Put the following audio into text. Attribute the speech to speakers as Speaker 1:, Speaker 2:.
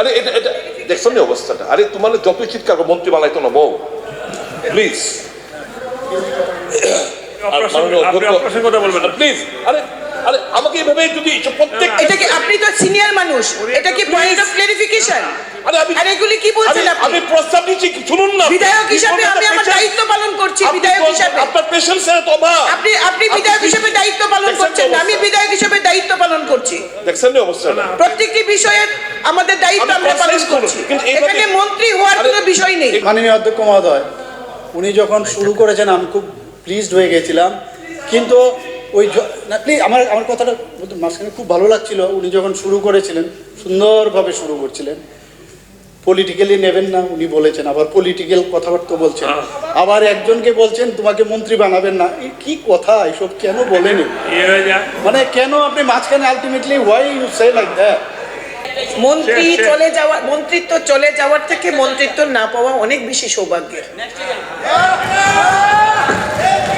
Speaker 1: আরে এটা এটা দেখছ নি অবস্থাটা? আরে তোমার যতই চিৎকার করো, মন্ত্রী বানাইতো না বউ। প্লিজ
Speaker 2: আপনি
Speaker 1: প্লিজ আরে আরে আমাকে এভাবে যদি প্রত্যেক
Speaker 3: এটা কি আপনি তো সিনিয়র মানুষ। এটা কি পয়েন্ট অফ ক্লারিফিকেশন
Speaker 1: আরে আমি
Speaker 3: আর এগুলি কি বলছেন
Speaker 1: আমি প্রস্তাব দিচ্ছি শুনুন না।
Speaker 3: বিধায়ক হিসাবে আমি আমার দায়িত্ব পালন করছি বিধায়ক হিসাবে।
Speaker 1: আপনার পেশেন্স এর তো অভাব।
Speaker 3: আপনি আপনি বিধায়ক হিসেবে দায়িত্ব পালন করছেন আমি বিধায়ক হিসেবে দায়িত্ব পালন করছি।
Speaker 1: দেখছেন নি অবস্থাটা
Speaker 3: প্রত্যেকটি বিষয়ে আমাদের দায়িত্ব
Speaker 1: আমি
Speaker 3: আমরা পালন করছি। এখানে মন্ত্রী হওয়ার কোনো বিষয় নেই।
Speaker 4: মাননীয় অধ্যক্ষ মহোদয় উনি যখন শুরু করেছেন আমি খুব প্লিজড হয়ে গেছিলাম। কিন্তু ওই না প্লিজ আমার আমার কথাটা মাঝখানে খুব ভালো লাগছিল। উনি যখন শুরু করেছিলেন সুন্দরভাবে শুরু করছিলেন। পলিটিক্যালি নেবেন না উনি বলেছেন। আবার পলিটিক্যাল কথাবার্তা বলছেন। আবার একজনকে বলছেন তোমাকে মন্ত্রী বানাবেন না। কি কথা? এসব কেন বলেন মানে কেন আপনি মাঝখানে ultimately why you say like that
Speaker 3: মন্ত্রী। চলে যাওয়া মন্ত্রিত্ব চলে যাওয়ার থেকে মন্ত্রিত্ব না পাওয়া অনেক বেশি সৌভাগ্যের।